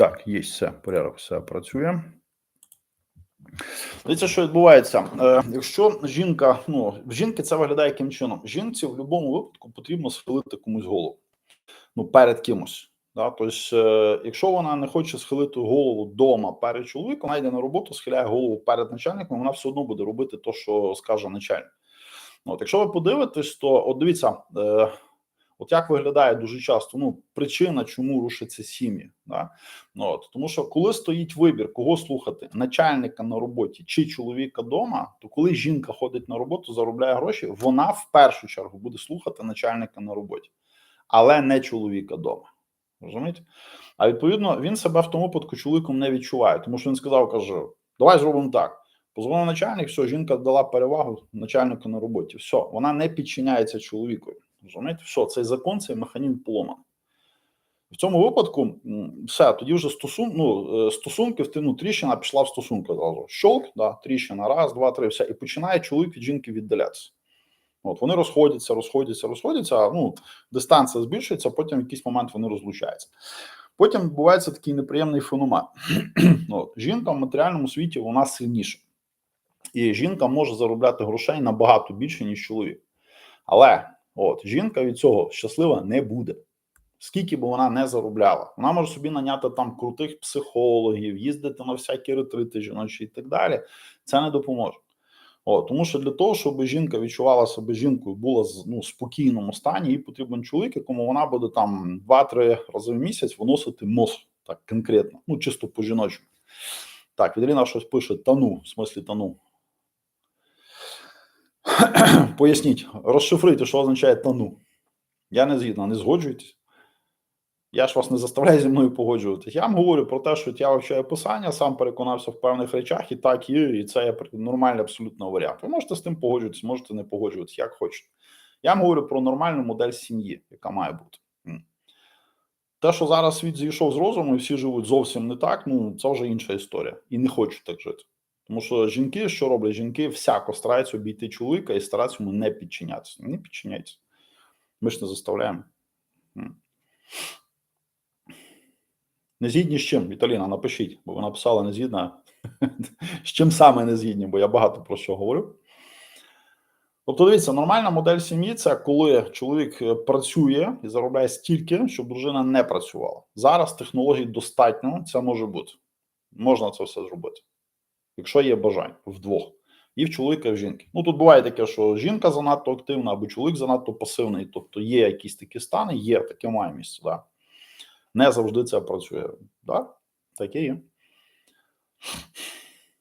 Так, є все, порядок, все працює. Дивіться, що відбувається. Е, якщо жінка, ну в жінки це виглядає яким чином? Жінці в будь-якому випадку потрібно схилити комусь голову. Ну, перед кимось. Да? Тобто, якщо вона не хоче схилити голову вдома перед чоловіком, вона йде на роботу, схиляє голову перед начальником, вона все одно буде робити те, що скаже начальник. От, якщо ви подивитесь, то от дивіться, е, от як виглядає дуже часто ну, причина, чому рушаться сім'ї. Да? Ну, от, Тому що коли стоїть вибір, кого слухати, начальника на роботі чи чоловіка вдома, то коли жінка ходить на роботу, заробляє гроші, вона в першу чергу буде слухати начальника на роботі, але не чоловіка вдома. Розумієте? А відповідно він себе в тому випадку чоловіком не відчуває, тому що він сказав: каже: Давай зробимо так. Позвонив начальник, все, жінка дала перевагу начальнику на роботі. Все, вона не підчиняється чоловікові. Розумієте, все, цей закон, цей механізм поломаний. В цьому випадку все, тоді вже стосун, ну, е, стосунки, ну, тріщина пішла в стосунки зразу. Щолк, да, тріщина, раз, два, три, все. І починає чоловік від жінки віддалятися. От Вони розходяться, розходяться, розходяться, ну, дистанція збільшується, потім в якийсь момент вони розлучаються. Потім відбувається такий неприємний феномен. От, Жінка в матеріальному світі вона сильніша. І жінка може заробляти грошей набагато більше, ніж чоловік. Але от жінка від цього щаслива не буде. Скільки б вона не заробляла, вона може собі наняти там крутих психологів, їздити на всякі ретрити жіночі і так далі. Це не допоможе. О, тому що для того, щоб жінка відчувала себе жінкою, була ну, в спокійному стані, їй потрібен чоловік, якому вона буде там 2-3 рази в місяць виносити мозг, так конкретно, ну чисто по жіночому. Так, Відріна щось пише: тану, в смислі тану. Поясніть, розшифруйте, що означає тану. Я не згідна, не згоджуйтесь. Я ж вас не заставляю зі мною погоджуватись. Я вам говорю про те, що я вивчаю писання, сам переконався в певних речах, і так є, і це є нормальний абсолютно варіант. Ви можете з тим погоджуватись, можете не погоджуватись, як хочете. Я вам говорю про нормальну модель сім'ї, яка має бути. Те, що зараз світ зійшов з розуму, і всі живуть зовсім не так, ну це вже інша історія. І не хочуть так жити. Тому що жінки, що роблять? Жінки всяко стараються обійти чоловіка і стараються йому не підчинятися. Не підчиняйтеся. Ми ж не заставляємо. Не згідні з чим, Віталіна, напишіть, бо ви написали не згідна. З чим саме не згідні, бо я багато про що говорю. Тобто, дивіться, нормальна модель сім'ї це коли чоловік е, працює і заробляє стільки, щоб дружина не працювала. Зараз технологій достатньо, це може бути. Можна це все зробити, якщо є бажання вдвох. І в чоловіка, і в жінки. Ну тут буває таке, що жінка занадто активна, або чоловік занадто пасивний. Тобто є якісь такі стани, є таке має місце. Да. Не завжди це працює. Да? Таке є.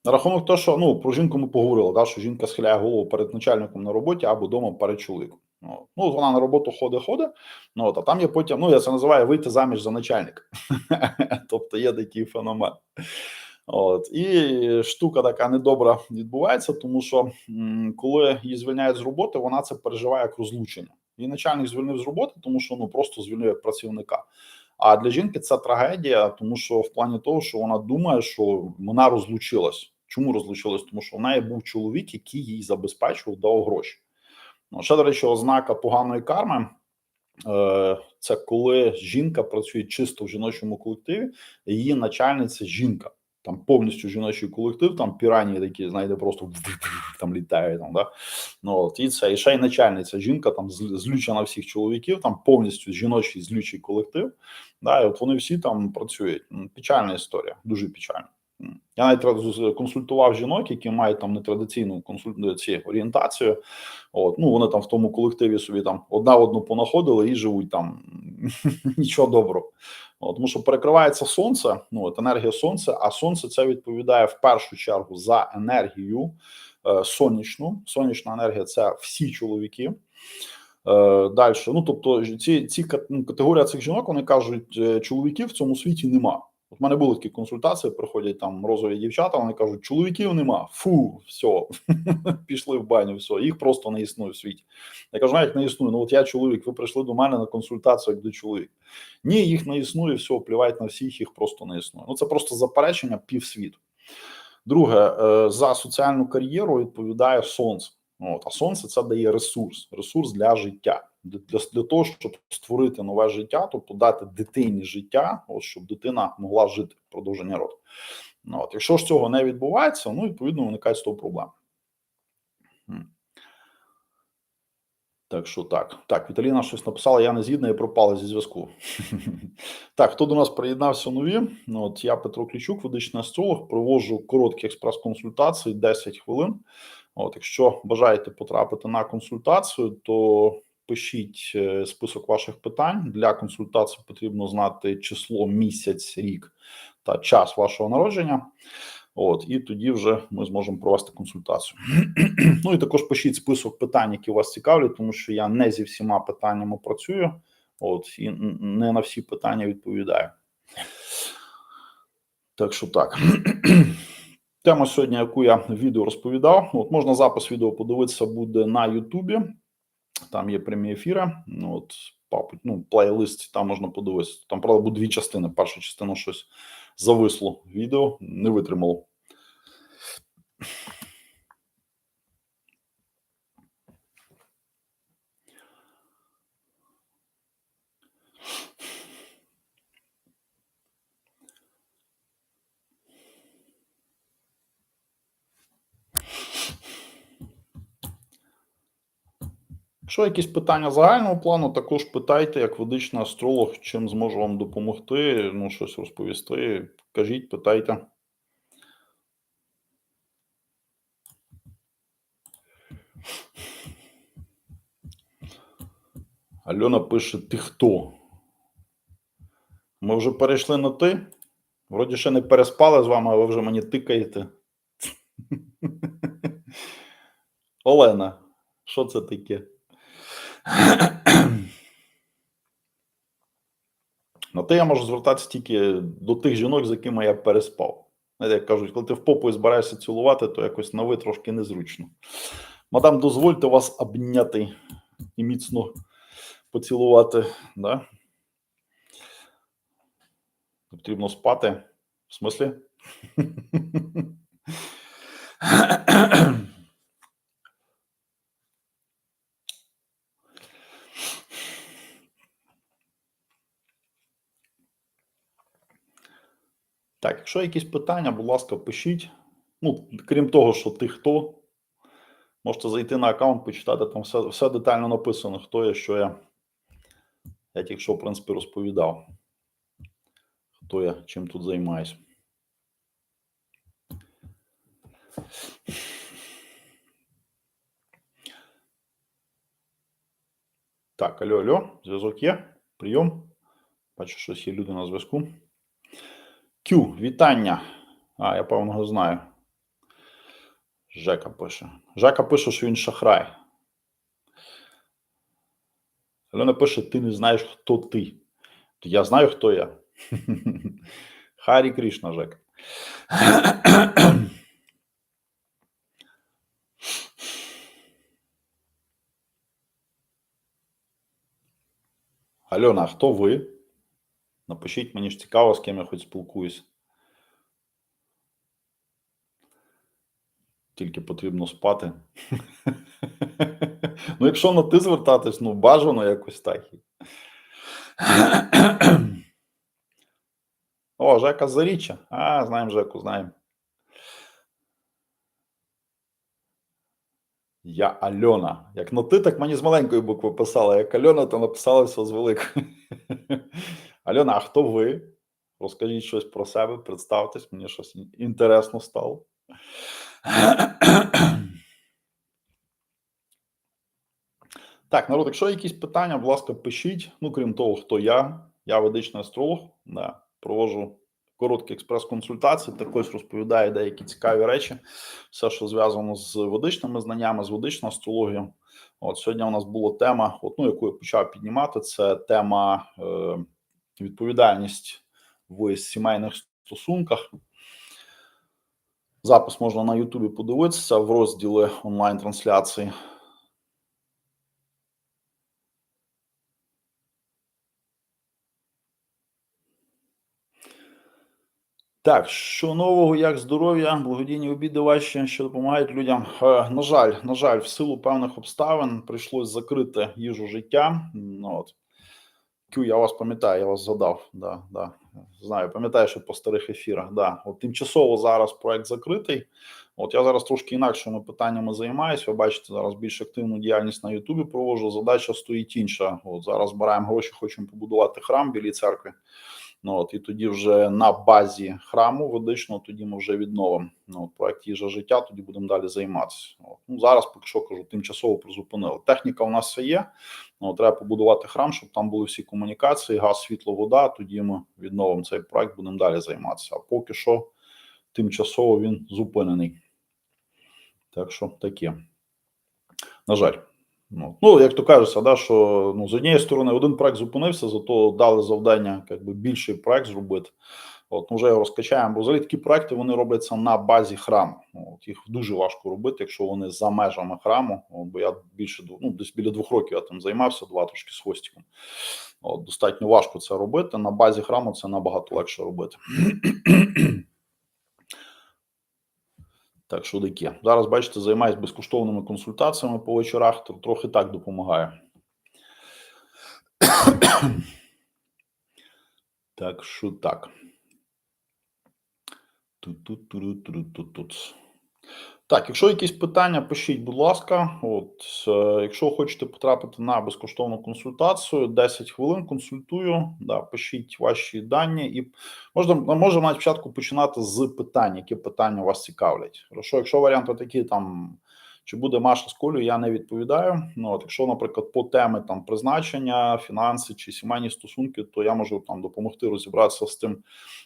На рахунок того, що ну про жінку ми поговорили, да, що жінка схиляє голову перед начальником на роботі або вдома перед чоловіком. Ну, ну вона на роботу ходить, ходить, ну а там є потім, ну я це називаю вийти заміж за начальника. тобто є такий феномен. От І штука така недобра відбувається, тому що коли її звільняють з роботи, вона це переживає як розлучення. І начальник звільнив з роботи, тому що ну просто звільнив як працівника. А для жінки це трагедія, тому що в плані того, що вона думає, що вона розлучилась. Чому розлучилась? Тому що в неї був чоловік, який їй забезпечував, дав гроші. Ну, ще, до речі, ознака поганої карми е, це коли жінка працює чисто в жіночому колективі, її начальниця жінка. Там повністю жіночий колектив, там пірані такі, знаєте, просто там літає. Там, да? ну, от, І це і ще й начальниця жінка, там злюча на всіх чоловіків, там повністю жіночий злючий колектив. Да, і от вони всі там працюють. Печальна історія, дуже печальна. Я навіть консультував жінок, які мають там нетрадиційну консультацію орієнтацію. От ну вони там в тому колективі собі там одна одну понаходили і живуть там нічого доброго. Тому що перекривається сонце, ну от енергія сонця, а сонце це відповідає в першу чергу за енергію е, сонячну. Сонячна енергія це всі чоловіки. Е, Далі, ну тобто, ці ці ну, категорія цих жінок вони кажуть, е, чоловіків в цьому світі нема. От в мене були такі консультації, приходять там розові дівчата, вони кажуть, чоловіків нема, фу, все, пішли в баню, все, їх просто не існує в світі. Я кажу, як не існує. Ну от я чоловік, ви прийшли до мене на консультацію як до чоловіка. Ні, їх не існує, все, плівають на всіх, їх просто не існує. Ну це просто заперечення півсвіту. Друге, е, за соціальну кар'єру відповідає сонце. От, А сонце це дає ресурс, ресурс для життя. Для, для, того, щоб створити нове життя, тобто дати дитині життя, от щоб дитина могла жити продовження роду. Ну, от, Якщо ж цього не відбувається, ну відповідно виникають з того проблеми. Так що так. Так, Віталіна щось написала, я не згідна і пропала зі зв'язку. Так, хто до нас приєднався нові? Ну, от Я Петро Клічук, ведичний астролог, проводжу короткі експрес-консультації 10 хвилин. От, Якщо бажаєте потрапити на консультацію, то пишіть е, список ваших питань. Для консультації потрібно знати число, місяць, рік та час вашого народження. От і тоді вже ми зможемо провести консультацію. ну і також пишіть список питань, які вас цікавлять, тому що я не зі всіма питаннями працюю. От і не на всі питання відповідаю. Так що так. Тема сьогодні, яку я в відео розповідав, от можна запис відео подивитися буде на Ютубі. Там є прямі ефіри. Ну, от папуть, ну, плейлист, там можна подивитися. Там, правда, буде дві частини. Перша частина щось зависло відео, не витримало. Якщо якісь питання загального плану, також питайте, як ведичний астролог, чим зможу вам допомогти, ну, щось розповісти. Кажіть, питайте. Альона пише: ти хто? Ми вже перейшли на ти. Вроді ще не переспали з вами, а ви вже мені тикаєте. Олена, що це таке? На те я можу звертатися тільки до тих жінок, з якими я переспав. Знаєте, як кажуть, коли ти в попу збираєшся цілувати, то якось на ви трошки незручно. Мадам, дозвольте вас обняти і міцно поцілувати. Да? Потрібно спати. В смислі? Так, якщо якісь питання, будь ласка, пишіть. Ну, крім того, що ти хто, можете зайти на аккаунт, почитати, там все все детально написано, хто я, що я. Я тільки що, в принципі, розповідав, хто я, чим тут займаюся. Так, алло, алло, зв'язок є. Прийом. Бачу, що є люди на зв'язку. Кю, вітання. А, я певно знаю. Жека пише. Жека пише, що він шахрай. Альона пише: ти не знаєш, хто ти. Я знаю, хто я. Харі Кришна, Жека. Альона, а хто ви? Напишіть, мені ж цікаво, з ким я хоч спілкуюсь. Тільки потрібно спати. ну, якщо на ти звертатись, ну бажано якось так. О, Жека Заріччя. А, знаємо Жеку, знаємо. Я Альона. Як на ти, так мені з маленької букви писала. Як Альона, то написала з великої. Альона, а хто ви? Розкажіть щось про себе, представтесь, мені щось інтересно стало. Так, народ, якщо якісь питання, будь ласка, пишіть. Ну, крім того, хто я, я ведичний астролог, да, провожу короткі експрес-консультації, також розповідаю деякі цікаві речі, все, що зв'язано з ведичними знаннями, з ведичною астрологією. От сьогодні у нас була тема, от, ну, яку я почав піднімати, це тема. Е, відповідальність в сімейних стосунках. Запис можна на Ютубі подивитися в розділі онлайн-трансляції. Так, що нового, як здоров'я, благодійні обіди ваші, що допомагають людям. Е, на жаль, на жаль, в силу певних обставин прийшлось закрити їжу життя. Ну, от. Кю, я вас пам'ятаю, я вас згадав. Да, да. Знаю, пам'ятаю, що по старих ефірах. Да. От тимчасово зараз проект закритий. От я зараз трошки інакшими питаннями займаюся. Ви бачите, зараз більш активну діяльність на Ютубі провожу. Задача стоїть інша. От зараз збираємо гроші, хочемо побудувати храм білій церкви. Ну от і тоді вже на базі храму ведичного, тоді ми вже відновимо ну, проект їжа життя. Тоді будемо далі займатися. От. Ну зараз поки що кажу, тимчасово призупинили. Техніка у нас все є. Ну, треба побудувати храм, щоб там були всі комунікації, газ, світло, вода. Тоді ми відновимо цей проект, будемо далі займатися. А поки що тимчасово він зупинений. Так що таке. На жаль. Ну, ну як то кажеться, да, що ну, з однієї сторони один проект зупинився, зато дали завдання якби, більший проект зробити. От, ну, вже його розкачаємо, бо взагалі такі проекти вони робляться на базі храму. От, Їх дуже важко робити, якщо вони за межами храму. От, бо я більше ну, десь біля двох років я там займався, два трошки з хвостиком. От, Достатньо важко це робити. На базі храму це набагато легше робити. Так що таке. Зараз, бачите, займаюсь безкоштовними консультаціями по вечорах, то трохи так допомагає. Так що так. Тут-тут-тут-тут-тут-тут. Так, якщо якісь питання, пишіть, будь ласка. От, е, Якщо хочете потрапити на безкоштовну консультацію, 10 хвилин консультую. Да, Пишіть ваші дані, і можна можемо навіть спочатку починати з питань, які питання вас цікавлять. Хорошо, якщо варіанти такі там. Чи буде Маша з Колею, я не відповідаю. Ну от якщо, наприклад, по теми там призначення, фінанси чи сімейні стосунки, то я можу там допомогти розібратися з тим,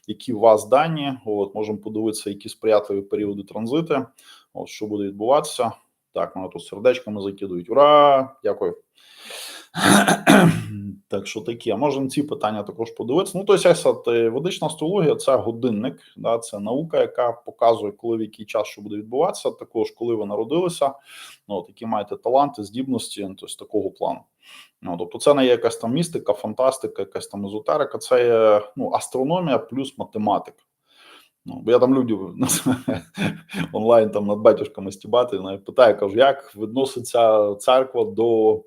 які у вас дані. От можемо подивитися, які сприятливі періоди транзити. От що буде відбуватися. Так, мене тут сердечками закидують. Ура! Дякую. Так що таке, можемо ці питання також подивитися. Ну, тобто, ведична астрологія це годинник, да, це наука, яка показує, коли в який час що буде відбуватися. Також коли ви народилися, ну, от, які маєте таланти, здібності, тобто такого плану. Ну, Тобто, це не є якась там містика, фантастика, якась там езотерика, це є ну, астрономія плюс математика. Ну, бо я там люблю онлайн там над батюшками стібати. Навіть питаю, кажу, як відноситься церква до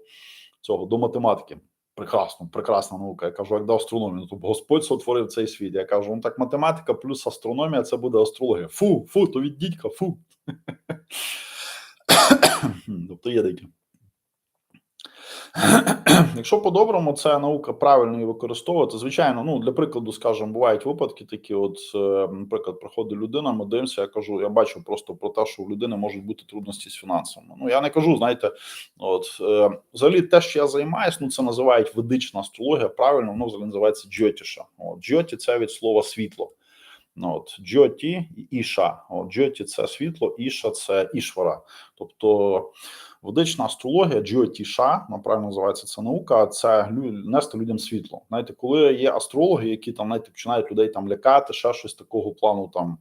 цього, до математики. Прекрасно, прекрасна наука. Я кажу, як до астрономії. Тобто Господь сотворив цей світ. Я кажу, ну так математика плюс астрономія це буде астрологія. Фу, фу, то від дідька, фу. тобто є таке. Якщо по-доброму це наука правильно її використовувати, звичайно, ну для прикладу, скажімо, бувають випадки такі. От, е, наприклад, приходить людина, ми дивимося, я кажу, я бачу просто про те, що у людини можуть бути трудності з фінансами. Ну я не кажу, знаєте, от е, взагалі те, що я займаюся, ну це називають ведична астрологія. Правильно, воно взагалі називається джотіша. От джоті це від слова світло. Ну, от Джоті і Іша. От Джоті це світло, Іша це ішвара. Тобто ведична астрологія, Джоті-ша, правильно називається це наука, це нести людям світло. Знаєте, коли є астрологи, які там знаєте, починають людей там лякати, ще щось такого плану там.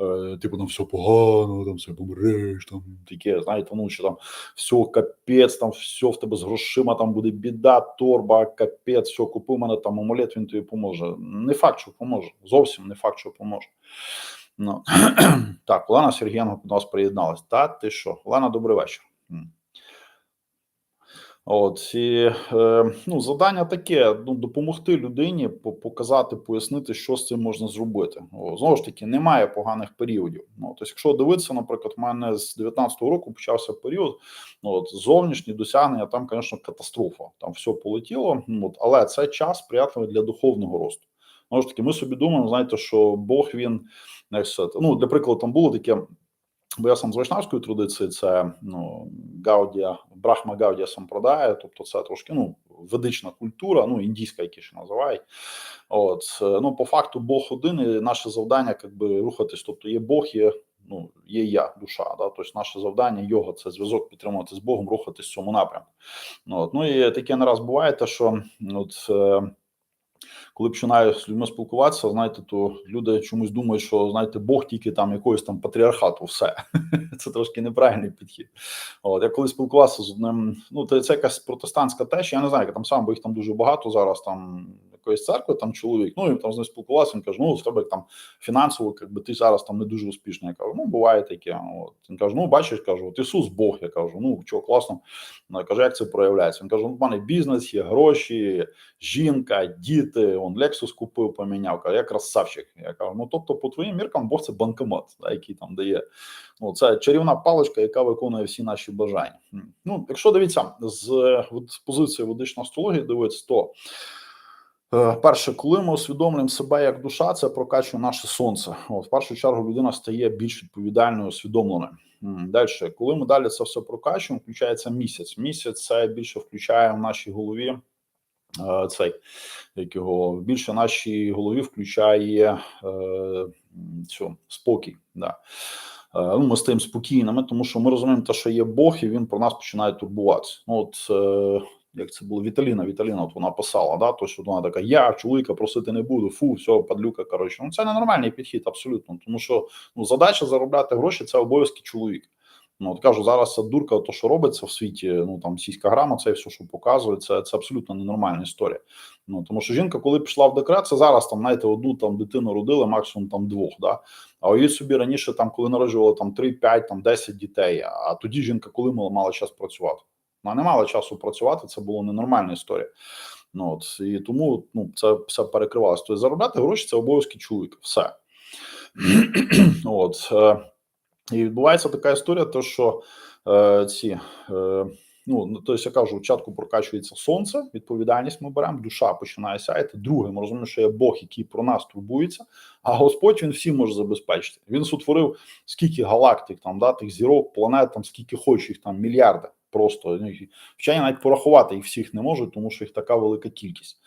Е, типу, там все погано, там все помреш, там таке, знаєте, ну що там все капець, там все в тебе з грошима, там буде біда, торба, капець, все, купи мене там амулет, він тобі поможе. Не факт, що поможе. Зовсім не факт, що поможе. Ну. Так, Олена Сергієнко до нас приєдналась. Та ти що? Олена, добрий вечір. От і е, ну, завдання таке: ну допомогти людині показати, пояснити, що з цим можна зробити. О, знову ж таки, немає поганих періодів. Ну, тобто, якщо дивитися, наприклад, у мене з 19-го року почався період. Ну от зовнішні досягнення, там, звісно, катастрофа. Там все полетіло. Ну, от, але це час сприятливий для духовного росту. Знову ж таки, ми собі думаємо, знаєте, що Бог він ну для прикладу, там було таке. Бо я сам з вайшнавської традиції, це ну Гаудія, Брахма Гаудія Сампрадая, тобто це трошки ну ведична культура, ну індійська, які ще називають. От ну по факту Бог один, і наше завдання якби рухатись. Тобто є Бог, є ну є я, душа. Да? Тобто наше завдання його це зв'язок підтримувати з Богом, рухатись в цьому напрямку. Ну, от. Ну і таке не раз буває, те, що от. Коли починаю з людьми спілкуватися, знаєте, то люди чомусь думають, що знаєте, Бог тільки там якоїсь там патріархату, все це трошки неправильний підхід. От я коли спілкувався з одним, ну це якась протестантська течія, я не знаю, яка там сам, бо їх там дуже багато зараз. Там якоїсь церкви, там чоловік, ну і там з ним спілкувався, він каже, ну, з тебе там фінансово, якби ти зараз там не дуже успішний. Я кажу, ну, буває таке. От. Він каже, ну, бачиш, кажу, от Ісус Бог, я кажу, ну, чого, класно. Я кажу, як це проявляється? Він каже, ну, в мене бізнес є, гроші, жінка, діти, он Лексус купив, поміняв, каже, я красавчик. Я кажу, ну, тобто, по твоїм міркам, Бог це банкомат, да, який там дає. Ну, це чарівна паличка, яка виконує всі наші бажання. Ну, якщо дивіться, з, от, позиції ведичної астрології дивитися, то перше, коли ми усвідомлюємо себе як душа, це прокачує наше сонце. От, в першу чергу людина стає більш відповідальною, усвідомленою. Далі, коли ми далі це все прокачуємо, включається місяць. Місяць це більше включає в нашій голові. е, Цей як його більше нашій голові включає е, цю спокій. Да. Е, Ну, ми стаємо спокійними, тому що ми розуміємо, те, що є Бог, і він про нас починає турбуватися. Ну, от е, як це було Віталіна, Віталіна, от вона писала, да, то що вона така: я чоловіка просити не буду, фу, все, падлюка. Коротше, ну це ненормальний підхід, абсолютно. Тому що ну, задача заробляти гроші це обов'язки чоловіка. Ну, от кажу, зараз ця дурка, то що робиться в світі, ну там сільська грама, це все, що показує, це, це абсолютно ненормальна історія. Ну тому що жінка, коли пішла в декрет, це зараз там, знаєте, одну там дитину родили, максимум там двох. Да? А уявіть собі раніше, там, коли народжували там 3, 5, там 10 дітей. А тоді жінка, коли мала, мала час працювати. Вона не мала часу працювати, це була ненормальна історія. Ну от і тому ну це все перекривалося. Тобто заробляти гроші це обов'язки чоловіка. Все. от. Е, і відбувається така історія, то що е, ці. Е, Ну, тобто, я кажу, спочатку прокачується сонце, відповідальність ми беремо, душа починає сяяти. Друге, ми розуміємо, що є Бог, який про нас турбується, а Господь він всі може забезпечити. Він сотворив скільки галактик, там да, тих зірок, планет, там скільки хоче їх там мільярди. Просто ну, вчені навіть порахувати їх всіх не можуть, тому що їх така велика кількість.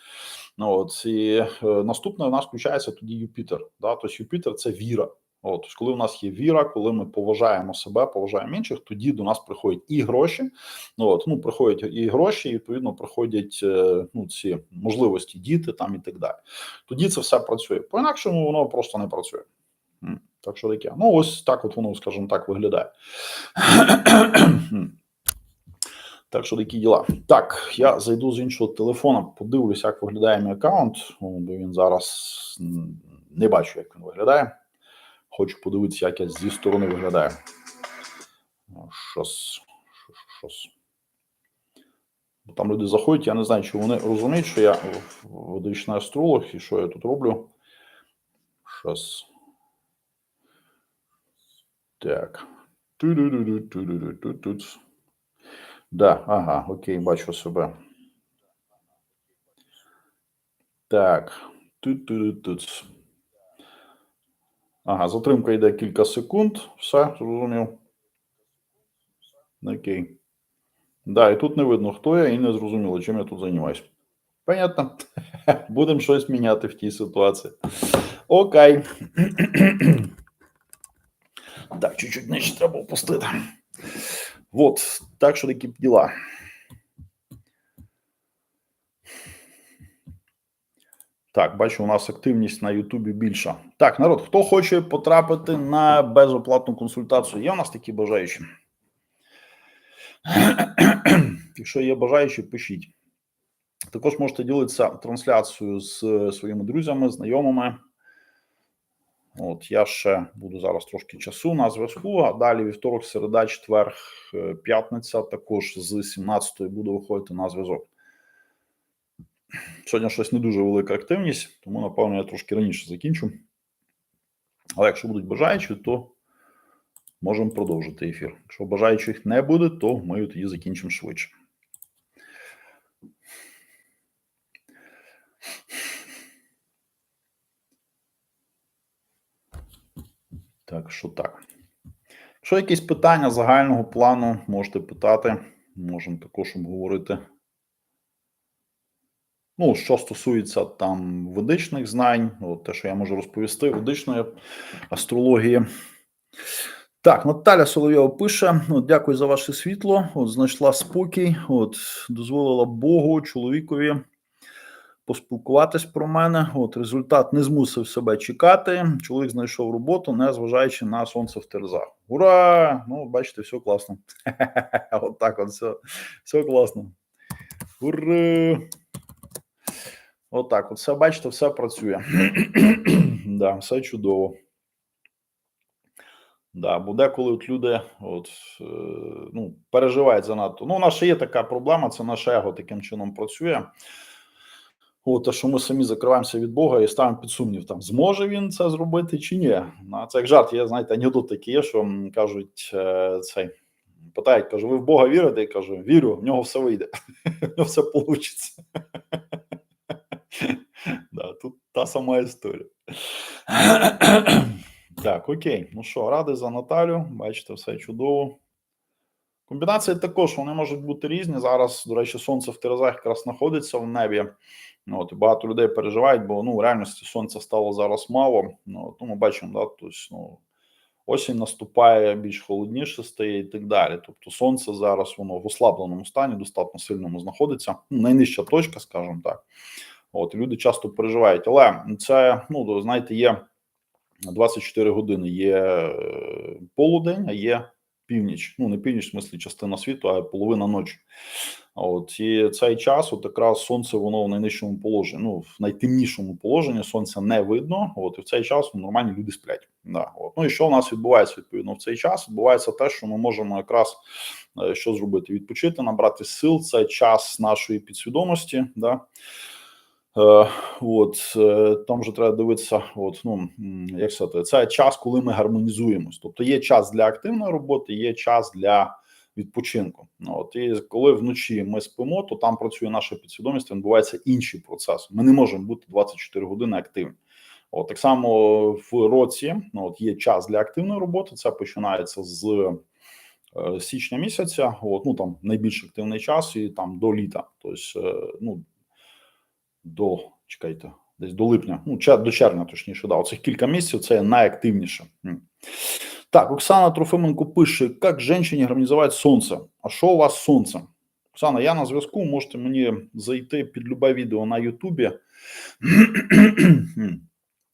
Ну от і е, наступне у нас включається тоді Юпітер. Да? Тобто Юпітер це віра. От, коли у нас є віра, коли ми поважаємо себе, поважаємо інших, тоді до нас приходять і гроші. От ну приходять і гроші, і відповідно приходять е, ну ці можливості діти там і так далі. Тоді це все працює. По інакшому воно просто не працює. Так що таке. Ну ось так, от воно, скажімо так, виглядає. Так що такі діла. Так, я зайду з іншого телефона, подивлюсь, як виглядає мій аккаунт, бо він зараз не бачу, як він виглядає. Хочу подивитися, як я зі сторони виглядаю. Щось. Щось. Бо там люди заходять, я не знаю, чи вони розуміють, що я водичний астролог і що я тут роблю. Щось. Так. Ту-ду-ду-ду-ду-ду-ду-ду. Да, ага, окей, бачу себе. Так. Тут-тут-тут. Ага, затримка йде кілька секунд. Все, зрозумів. Окей. Да, і тут не видно, хто я, і не зрозуміло, чим я тут займаюся. Понятно. Будемо щось міняти в тій ситуації. Окей. так, чуть-чуть нижче треба опустити. Вот, так що такі діла. Так, бачу, у нас активність на Ютубі більша. Так, народ, хто хоче потрапити на безоплатну консультацію? Є у нас такі бажаючі? Якщо є бажаючі, пишіть. Також можете ділитися трансляцією з своїми друзями, знайомими. От я ще буду зараз трошки часу на зв'язку. А далі вівторок, середа, четвер, п'ятниця. Також з 17-ї буду виходити на зв'язок. Сьогодні щось не дуже велика активність, тому, напевно, я трошки раніше закінчу. Але якщо будуть бажаючі, то можемо продовжити ефір. Якщо бажаючих не буде, то ми тоді закінчимо швидше. Так що так. Якщо якісь питання загального плану, можете питати, можемо також обговорити. Ну, що стосується там ведичних знань, от те, що я можу розповісти, ведичної астрології. Так, Наталя Соловйова пише: от, дякую за ваше світло. От знайшла спокій, от дозволила Богу, чоловікові поспілкуватись про мене. От результат не змусив себе чекати. Чоловік знайшов роботу, не зважаючи на сонце в терзах. Ура! Ну, бачите, все класно. От так от все, все класно. Ура! Отак, от все бачите, все працює. да, все чудово. Да, бо деколи от люди от, е, ну, переживають занадто. Ну, у нас ще є така проблема, це наше его таким чином працює. От, те, що ми самі закриваємося від Бога і ставимо під сумнів, там зможе він це зробити чи ні. Ну, а це як жарт, є, знаєте, анекдот такий є, що кажуть е, цей. Питають, кажу, ви в Бога вірите? Я кажу, вірю, в нього все вийде, в нього все вийде. да, тут та сама історія. так, окей. Ну що, радий за Наталю. Бачите, все чудово. Комбінації також вони можуть бути різні. Зараз, до речі, сонце в Терезах якраз знаходиться в небі. От, і багато людей переживають, бо ну, в реальності сонця стало зараз мало. Ну, ми бачимо, да, тобто, ну, осінь наступає, більш холодніше стає і так далі. Тобто, сонце зараз воно в ослабленому стані, достатньо сильному знаходиться. Ну, найнижча точка, скажімо так. От люди часто переживають, але це ну знаєте, є 24 години. Є е, полудень, а є північ. Ну не північ, в смислі частина світу, а половина ночі. От і цей час, от якраз сонце, воно в найнижчому положенні. Ну в найтемнішому положенні сонця не видно. От і в цей час ну, нормальні люди сплять. Да, от. Ну і що у нас відбувається відповідно в цей час? Відбувається те, що ми можемо якраз е, що зробити: відпочити, набрати сил. Це час нашої підсвідомості. Да. Е, От е, там же треба дивитися, от ну як сказати, це час, коли ми гармонізуємось. Тобто є час для активної роботи, є час для відпочинку. Ну, От і коли вночі ми спимо, то там працює наша підсвідомість, відбуваються інші процеси. Ми не можемо бути 24 години активні. От так само в році ну, от є час для активної роботи. Це починається з е, січня місяця. От ну там найбільш активний час, і там до літа. Тобто, ну до чекайте, десь до липня, ну до червня, точніше, да, оцих кілька місяців це найактивніше. Так, Оксана Трофименко пише: як жінці організувати сонце? А що у вас з сонцем? Оксана, я на зв'язку. Можете мені зайти під любе відео на Ютубі.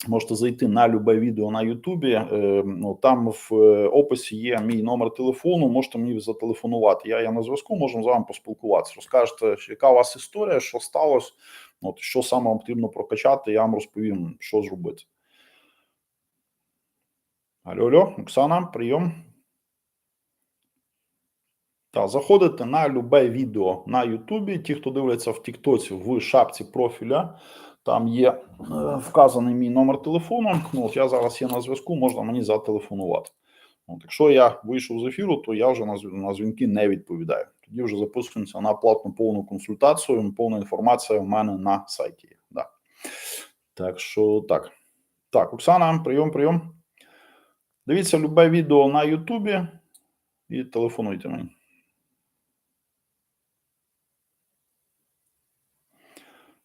Можете зайти на любе відео на Ютубі. Е, ну, там в е, описі є мій номер телефону. Можете мені зателефонувати. Я, я на зв'язку, можемо з вами поспілкуватися. Розкажете, яка у вас історія, що сталося, от що саме вам потрібно прокачати, я вам розповім, що зробити. Алло, алло, Оксана, прийом. Так, заходите на любе відео на Ютубі. Ті, хто дивляться в Тіктоці в шапці профіля, там є е, вказаний мій номер телефону. Ну, от я зараз є на зв'язку, можна мені зателефонувати. От, Якщо я вийшов з ефіру, то я вже на дзвінки не відповідаю. Тоді вже записуємося на платну повну консультацію. Повна інформація в мене на сайті. Да. Так що так. Так, Оксана, прийом, прийом. Дивіться любе відео на Ютубі і телефонуйте мені.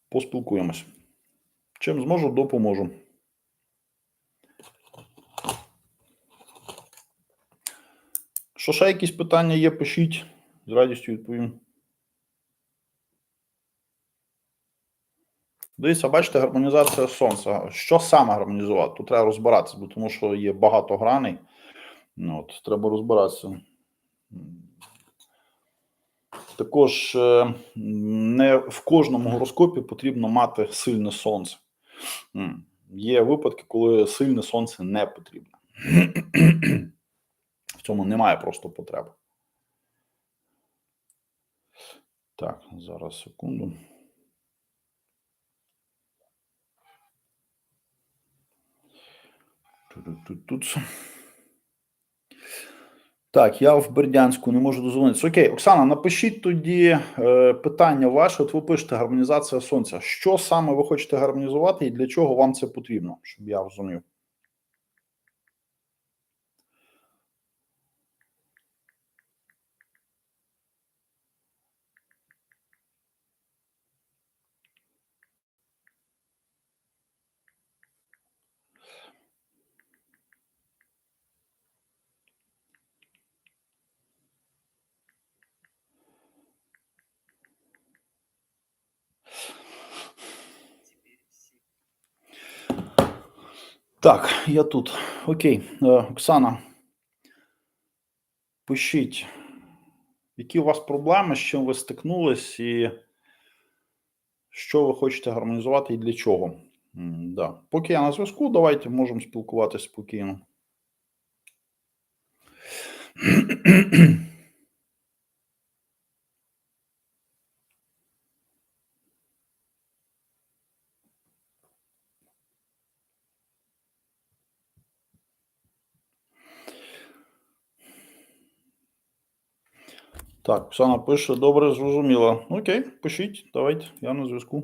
Поспілкуємось. Чим зможу, допоможу. Що ще якісь питання є, пишіть. З радістю відповім. Дивіться, бачите, гармонізація сонця. Що саме гармонізувати? Тут треба розбиратися, бо тому що є багато граней. Ну, от, треба розбиратися. Також е, не в кожному гороскопі потрібно мати сильне сонце. Є випадки, коли сильне сонце не потрібно. В цьому немає просто потреби. Так, зараз секунду. Тут. Так, я в Бердянську не можу дозвонитися. Окей, Оксана, напишіть тоді е, питання ваше. От ви пишете гармонізація сонця. Що саме ви хочете гармонізувати і для чого вам це потрібно, щоб я розумів? Так, я тут. Окей, Е, Оксана. Пишіть, які у вас проблеми, з чим ви стикнулись, і Що ви хочете гармонізувати і для чого? Да. Поки я на зв'язку, давайте можемо спілкуватися спокійно. Так, Оксана пише, добре, зрозуміло. Окей, пишіть, давайте, я на зв'язку.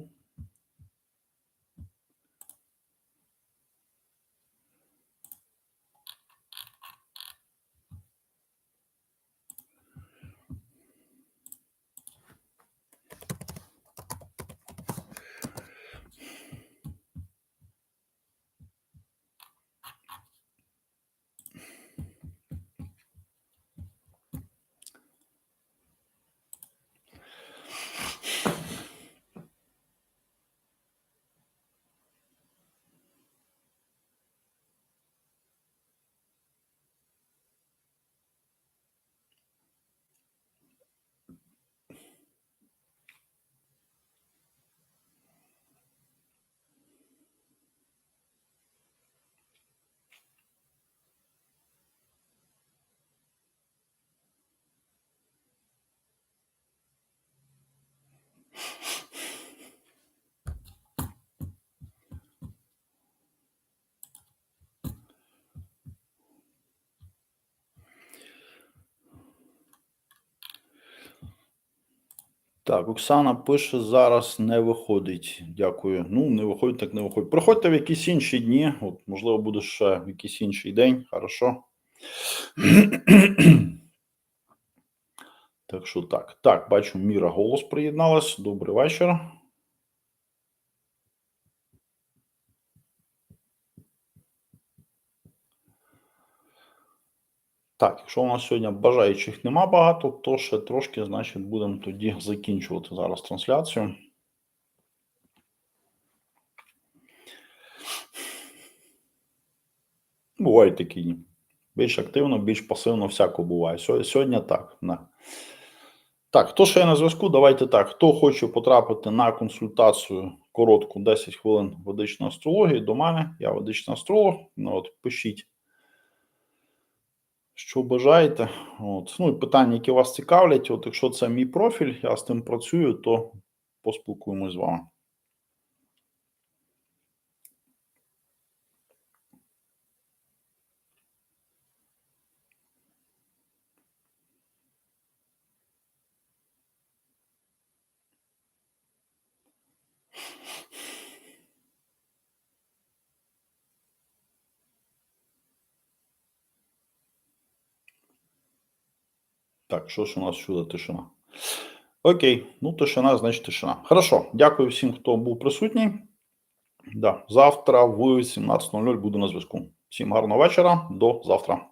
Так, Оксана пише, зараз не виходить. Дякую. Ну, не виходить, так не виходить. Приходьте в якісь інші дні. От, можливо, буде ще в якийсь інший день. Хорошо. Так що так. Так, бачу, Міра голос приєдналась. Добрий вечір. Так, якщо у нас сьогодні бажаючих нема багато, то ще трошки, значить, будемо тоді закінчувати зараз трансляцію. Бувають такі дні. Більш активно, більш пасивно, всяко буває. Сьогодні так. Да. Так, хто ще на зв'язку? Давайте так. Хто хоче потрапити на консультацію коротку 10 хвилин ведичної астрології до мене, я ведичний астролог. Ну, от, пишіть, що бажаєте. От. Ну і питання, які вас цікавлять. От, якщо це мій профіль, я з тим працюю, то поспілкуємось з вами. Що ж у нас чула тишина? Окей, ну тишина, значить тишина. Хорошо, дякую всім, хто був присутній. Да, завтра в 17.00 буду на зв'язку. Всім гарного вечора, до завтра.